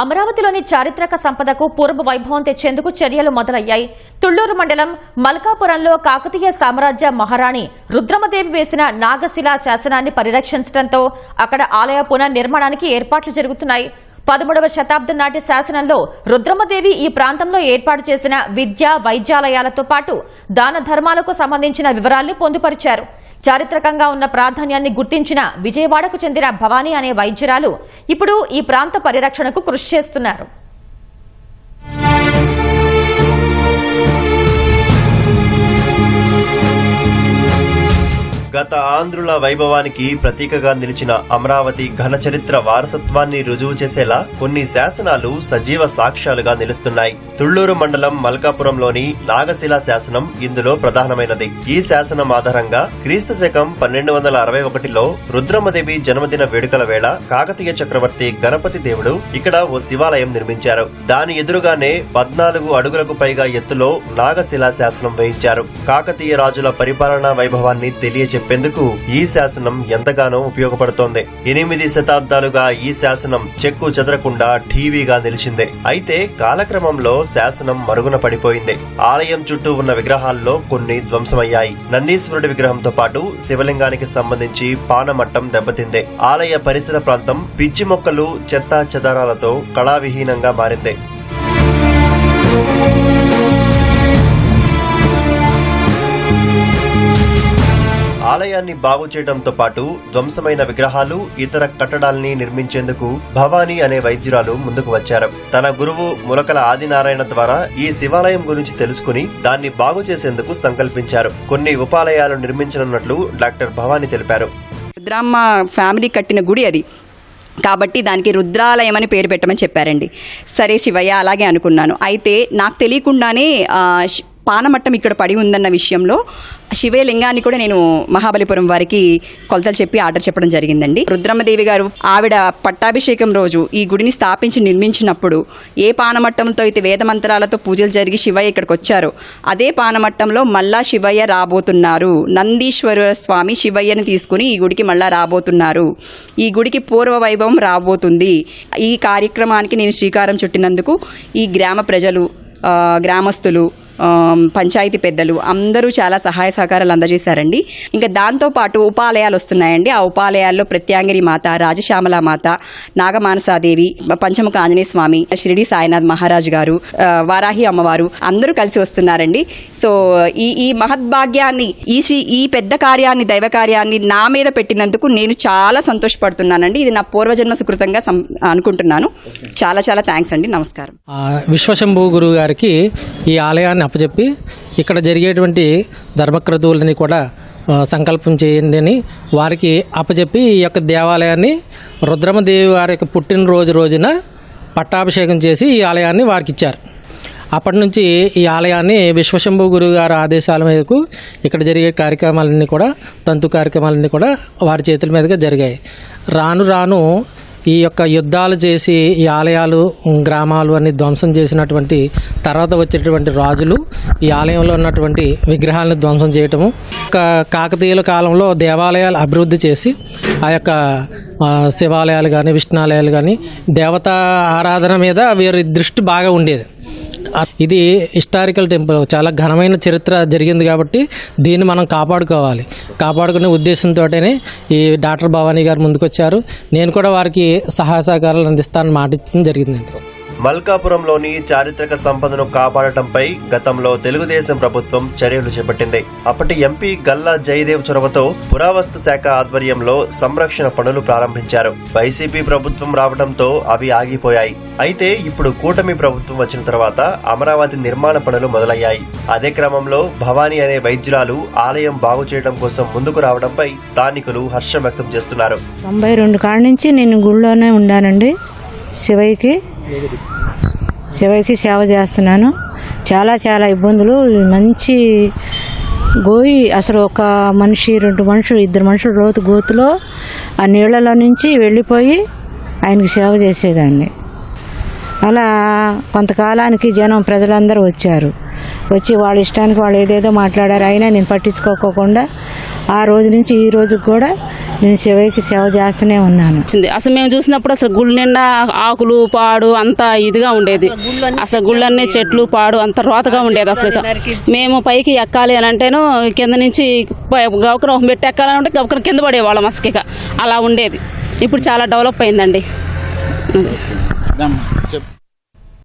అమరావతిలోని చారిత్రక సంపదకు పూర్వ వైభవం తెచ్చేందుకు చర్యలు మొదలయ్యాయి. తుళ్ళూరు మండలం మల్కాపురంలో కాకతీయ సామ్రాజ్య మహారాణి రుద్రమదేవి వేసిన నాగశిలా శాసనాన్ని పరిరక్షించడంతో అక్కడ ఆలయ పునర్నిర్మాణానికి ఏర్పాట్లు జరుగుతున్నాయి. పదమూడవ శతాబ్దం నాటి శాసనంలో రుద్రమదేవి ఈ ప్రాంతంలో ఏర్పాటు చేసిన విద్య వైద్యాలయాలతో పాటు దాన ధర్మాలకు సంబంధించిన వివరాల్ని పొందుపరిచారు. చారిత్రకంగా ఉన్న ప్రాధాన్యాన్ని గుర్తించిన విజయవాడకు చెందిన భవానీ అనే వైద్యురాలు ఇప్పుడు ఈ ప్రాంత పరిరక్షణకు కృషి చేస్తున్నారు. గత ఆంధ్రుల వైభవానికి ప్రతీకగా నిలిచిన అమరావతి ఘన చరిత్ర వారసత్వాన్ని రుజువు చేసేలా కొన్ని శాసనాలు సజీవ సాక్ష్యాలుగా నిలుస్తున్నాయి. తుళ్ళూరు మండలం మల్కాపురంలోని నాగశిలా శాసనం ఇందులో ప్రధానమైనది. ఈ శాసనం ఆధారంగా క్రీస్తు శకం పన్నెండు వందల అరవై ఒకటిలో రుద్రమదేవి జన్మదిన వేడుకల వేళ కాకతీయ చక్రవర్తి గణపతి దేవుడు ఇక్కడ ఓ శివాలయం నిర్మించారు. దాని ఎదురుగానే పద్నాలుగు అడుగులకు పైగా ఎత్తులో నాగశిలా శాసనం వేయించారు. కాకతీయ రాజుల పరిపాలనా వైభవాన్ని చెప్పేందుకు ఈ శాసనం ఎంతగానో ఉపయోగపడుతోంది. ఎనిమిది శతాబ్దాలుగా ఈ శాసనం చెక్కు చెదరకుండా ఠీవీగా నిలిచింది. అయితే కాలక్రమంలో శాసనం మరుగున పడిపోయింది. ఆలయం చుట్టూ ఉన్న విగ్రహాల్లో కొన్ని ధ్వంసమయ్యాయి. నందీశ్వరుడి విగ్రహంతో పాటు శివలింగానికి సంబంధించి పానమట్టం దెబ్బతింది. ఆలయ పరిసర ప్రాంతం పిచ్చి మొక్కలు చెత్తా చెదారాలతో కళావిహీనంగా మారింది. ఆలయాన్ని బాగు చేయడంతో పాటు ధ్వంసమైన విగ్రహాలు ఇతర కట్టడాల్ని నిర్మించేందుకు భవానీ అనే వైద్యురాలు ముందుకు వచ్చారు. తన గురువు ములకల ఆదినారాయణ ద్వారా ఈ శివాలయం గురించి తెలుసుకుని దాన్ని బాగు చేసేందుకు సంకల్పించారు. కొన్ని ఉపాలయాలు నిర్మించనున్నట్లు డాక్టర్ భవానీ తెలిపారు. రుద్రామ్మ ఫ్యామిలీ కట్టిన గుడి అది. కాబట్టి దానికి రుద్రాలయం అని పేరు పెట్టమని చెప్పారండి. సరే శివయ్య అలాగే అనుకున్నాను. అయితే నాకు తెలియకుండానే పానమట్టం ఇక్కడ పడి ఉందన్న విషయంలో శివలింగాన్ని కూడా నేను మహాబలిపురం వారికి కొలతలు చెప్పి ఆర్డర్ చెప్పడం జరిగిందండి. రుద్రమ్మదేవి గారు ఆవిడ పట్టాభిషేకం రోజు ఈ గుడిని స్థాపించి నిర్మించినప్పుడు ఏ పానమట్టంతో అయితే వేదమంత్రాలతో పూజలు జరిగి శివయ్య ఇక్కడికి వచ్చారో అదే పానమట్టంలో మళ్ళా శివయ్య రాబోతున్నారు. నందీశ్వర స్వామి శివయ్యని తీసుకుని ఈ గుడికి మళ్ళా రాబోతున్నారు. ఈ గుడికి పూర్వ వైభవం రాబోతుంది. ఈ కార్యక్రమానికి నేను శ్రీకారం చుట్టినందుకు ఈ గ్రామ ప్రజలు గ్రామస్తులు పంచాయతీ పెద్దలు అందరూ చాలా సహాయ సహకారాలు అందజేశారండి. ఇంకా దాంతోపాటు ఉపాలయాలు వస్తున్నాయండి. ఆ ఉపాలయాల్లో ప్రత్యాంగిరి మాత రాజశ్యామల మాత నాగమానసాదేవి పంచముఖ ఆంజనేయ స్వామి షిరిడి సాయినాథ్ మహారాజు గారు వారాహి అమ్మవారు అందరూ కలిసి వస్తున్నారండి. సో ఈ ఈ మహద్భాగ్యాన్ని ఈ శ్రీ ఈ పెద్ద కార్యాన్ని దైవ కార్యాన్ని నా మీద పెట్టినందుకు నేను చాలా సంతోషపడుతున్నానండి. ఇది నా పూర్వజన్మ సుకృతంగా అనుకుంటున్నాను. చాలా చాలా థ్యాంక్స్ అండి. నమస్కారం. విశ్వశంభు గురువు గారికి ఈ ఆలయాన్ని అప్పచెప్పి ఇక్కడ జరిగేటువంటి ధర్మక్రతువులని కూడా సంకల్పం చేయండి అని వారికి అప్పచెప్పి ఈ యొక్క దేవాలయాన్ని రుద్రమదేవి వారి యొక్క పుట్టినరోజు రోజున పట్టాభిషేకం చేసి ఈ ఆలయాన్ని వారికి ఇచ్చారు అప్పటి నుంచి ఈ ఆలయాన్ని విశ్వశంభు గురువు గారి ఆదేశాల మేరకు ఇక్కడ జరిగే కార్యక్రమాలన్నీ కూడా తంతు కార్యక్రమాలన్నీ కూడా వారి చేతుల మీదుగా జరిగాయి. రాను రాను ఈ యొక్క యుద్ధాలు చేసి ఈ ఆలయాలు గ్రామాలు అన్ని ధ్వంసం చేసినటువంటి తర్వాత వచ్చేటువంటి రాజులు ఈ ఆలయంలో ఉన్నటువంటి విగ్రహాలను ధ్వంసం చేయటము కాకతీయుల కాలంలో దేవాలయాలు అభివృద్ధి చేసి ఆ యొక్క శివాలయాలు కానీ విష్ణాలయాలు కానీ దేవతా ఆరాధన మీద వీరి దృష్టి బాగా ఉండేది. ఇది హిస్టారికల్ టెంపుల్. చాలా ఘనమైన చరిత్ర జరిగింది కాబట్టి దీన్ని మనం కాపాడుకోవాలి. కాపాడుకునే ఉద్దేశంతోనే ఈ డాక్టర్ భవానీ గారు ముందుకొచ్చారు. నేను కూడా వారికి సహాయ సహకారాలు అందిస్తానని మాట ఇచ్చడం జరిగిందండి. మల్కాపురంలోని చారిత్రక సంపదను కాపాడటంపై గతంలో తెలుగుదేశం ప్రభుత్వం చర్యలు చేపట్టింది. అప్పటి ఎంపీ గల్లా జయదేవ్ చొరవతో పురావస్తు శాఖ ఆధ్వర్యంలో సంరక్షణ పనులు ప్రారంభించారు. వైసీపీ ప్రభుత్వం రావడంతో అవి ఆగిపోయాయి. అయితే ఇప్పుడు కూటమి ప్రభుత్వం వచ్చిన తర్వాత అమరావతి నిర్మాణ పనులు మొదలయ్యాయి. అదే క్రమంలో భవానీ అనే వైద్యురాలు ఆలయం బాగు చేయడం కోసం ముందుకు రావడంపై స్థానికులు హర్షం వ్యక్తం చేస్తున్నారు. తొంభై రెండు కాడ నుంచి నేను గుళ్ళోనే ఉండానండి. శివయ్యకి శివకి సేవ చేస్తున్నాను. చాలా చాలా ఇబ్బందులు. మంచి గోయి అసలు ఒక మనిషి రెండు మనుషులు ఇద్దరు మనుషులు లోతు గోతులో ఆ నీళ్ళలో నుంచి వెళ్ళిపోయి ఆయనకి సేవ చేసేదాన్ని. అలా కొంతకాలానికి జనం ప్రజలందరూ వచ్చారు. వచ్చి వాళ్ళ ఇష్టానికి వాళ్ళు ఏదేదో మాట్లాడారు. అయినా నేను పట్టించుకోకుండా ఆ రోజు నుంచి ఈ రోజు కూడా నేను శివయ్యకి సేవ చేస్తూనే ఉన్నాను. అసలు మేము చూసినప్పుడు అసలు గుళ్ళు నిండా ఆకులు పాడు అంత ఇదిగా ఉండేది. అసలు గుళ్ళన్నీ చెట్లు పాడు అంత రోతగా ఉండేది అసలు మేము పైకి ఎక్కాలి అని అంటేను కింద నుంచి పై- గవకన ఒక మెట్టు ఎక్కాలని ఉంటే గవకన కింద పడేవాళ్ళం అసలు ఇక. అలా ఉండేది. ఇప్పుడు చాలా డెవలప్ అయిందండి.